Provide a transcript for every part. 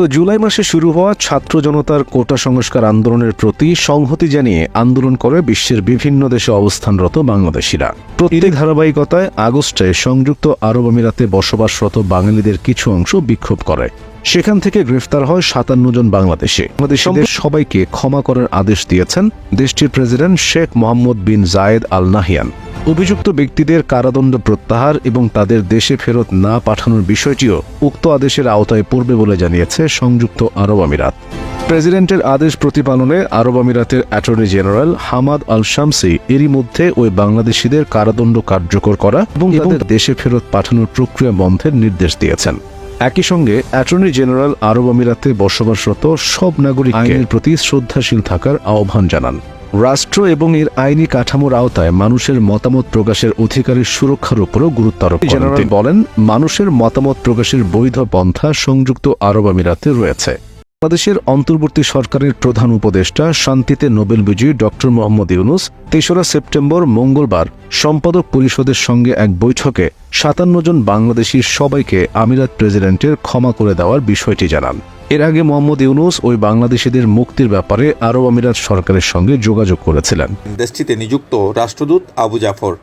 তো জুলাই মাসে শুরু হওয়া ছাত্র জনতার কোটা সংস্কার আন্দোলনের প্রতি সংহতি জানিয়ে আন্দোলন করে বিশ্বের বিভিন্ন দেশে অবস্থানরত বাংলাদেশিরা। প্রতিটি ধারাবাহিকতায় আগস্টে সংযুক্ত আরব আমিরাতে বসবাসরত বাঙালিদের কিছু অংশ বিক্ষোভ করে। সেখান থেকে গ্রেফতার হয় সাতান্ন জন বাংলাদেশে। বাংলাদেশিদের সবাইকে ক্ষমা করার আদেশ দিয়েছেন দেশটির president Sheikh Mohammed bin Zayed Al Nahyan অভিযুক্ত ব্যক্তিদের কারাদণ্ড প্রত্যাহার এবং তাদের দেশে ফেরত না পাঠানোর বিষয়টিও উক্ত আদেশের আওতায় পড়বে বলে জানিয়েছে সংযুক্ত আরব আমিরাত। প্রেসিডেন্টের আদেশ প্রতিপালনে আরব আমিরাতের attorney general Hamad Al Shamsi এরই মধ্যে ওই বাংলাদেশিদের কারাদণ্ড কার্যকর করা এবং তাদের দেশে ফেরত পাঠানোর প্রক্রিয়া বন্ধের নির্দেশ দিয়েছেন। একই সঙ্গে অ্যাটর্নি জেনারেল আরব আমিরাতে বসবাসরত সব নাগরিক আইনের প্রতি শ্রদ্ধাশীল থাকার আহ্বান জানান। রাষ্ট্র এবং এর আইনি কাঠামোর আওতায় মানুষের মতামত প্রকাশের অধিকারের সুরক্ষার উপরও গুরুত্ব আরোপ করেন জেনারেল বলেন মানুষের মতামত প্রকাশের বৈধ পন্থা সংযুক্ত আরব আমিরাতে রয়েছে। বাংলাদেশের অন্তর্বর্তী সরকারের প্রধান উপদেষ্টা শান্তিতে নোবেল বিজয়ী ডক্টর মোহাম্মদ ইউনুস তেসরা সেপ্টেম্বর মঙ্গলবার সম্পাদক পরিষদের সঙ্গে এক বৈঠকে সাতান্ন জন বাংলাদেশির সবাইকে আমিরাত প্রেসিডেন্টের ক্ষমা করে দেওয়ার বিষয়টি জানান। এর আগে মোহাম্মদ ইউনুস ওই বাংলাদেশিদের মুক্তির ব্যাপারে আরব আমিরাত সরকারের সঙ্গে যোগাযোগ করেছিলেন। দেশটিতে নিযুক্ত রাষ্ট্রদূত আবু জাফর।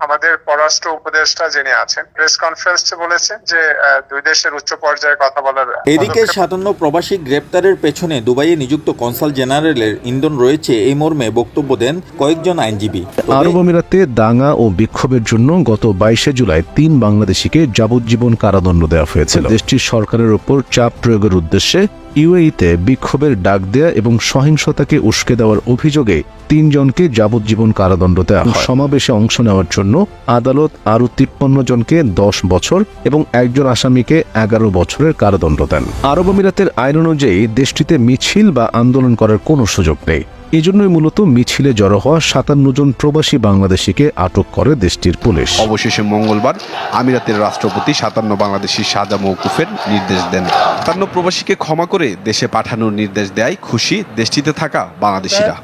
আমাদের পররাষ্ট্র উপদেষ্টা যিনি আছেন প্রেস কনফারেন্সে বলেছেন যে আহ, দুই দেশের উচ্চ পর্যায়ে কথা বলার এদিকে সাতান্ন প্রবাসী গ্রেপ্তারের পেছনে দুবাইয়ে নিযুক্ত কনসাল জেনারেলের ইন্ধন রয়েছে এই মর্মে বক্তব্য দেন কয়েকজন আইনজীবী। আরব আমিরাতে দাঙ্গা ও বিক্ষোভের জন্য গত বাইশে জুলাই তিন বাংলাদেশিকে যাবজ্জীবন কারাদণ্ড দেওয়া হয়েছিল। দেশটির সরকারের উপর চাপ প্রয়োগের উদ্দেশ্যে ইউএইতে বিক্ষোভের ডাক দেয়া এবং সহিংসতাকে উস্কে দেওয়ার অভিযোগে তিনজনকে যাবজ্জীবন কারাদণ্ড দেওয়া সমাবেশে অংশ নেওয়ার জন্য আদালত আরও তিপ্পান্ন জনকে দশ বছর এবং একজন আসামিকে এগারো বছরের কারাদণ্ড দেন। আরব আমিরাতের আইন অনুযায়ী দেশটিতে মিছিল বা আন্দোলন করার কোনো সুযোগ নেই। এজন্যই মূলত মিছিলে জড়ো হওয়া সাতান্ন জন প্রবাসী বাংলাদেশিকে আটক করে দেশটির পুলিশ। অবশেষে মঙ্গলবার আমিরাতের রাষ্ট্রপতি সাতান্ন বাংলাদেশি সাজা মৌকুফের নির্দেশ দেন। সাতান্ন প্রবাসীকে ক্ষমা করে দেশে পাঠানোর নির্দেশ দেয় খুশি দেশটিতে থাকা বাংলাদেশিরা।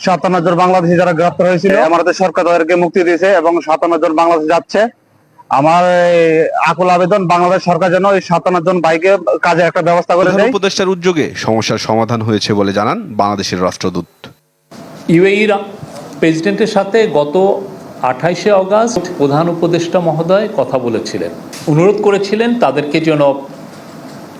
সাতান্ন জন বাংলাদেশি যারা গ্রেপ্তার হয়েছিল আমাদের সরকার তাদেরকে মুক্তি দিয়েছে এবং সাতান্ন জন বাংলাদেশ যাচ্ছে। আমার আকুল আবেদন বাংলাদেশ সরকার যেন এই সাতান্ন জন ভাইকে কাজে একটা ব্যবস্থা করে দেয়। উপদেষ্টার উদ্যোগে সমস্যার সমাধান হয়েছে বলে জানান বাংলাদেশের রাষ্ট্রদূত। ইউএইর প্রেসিডেন্টের সাথে গত আঠাইশে অগাস্ট প্রধান উপদেষ্টা মহোদয় কথা বলেছিলেন। অনুরোধ করেছিলেন তাদেরকে যেন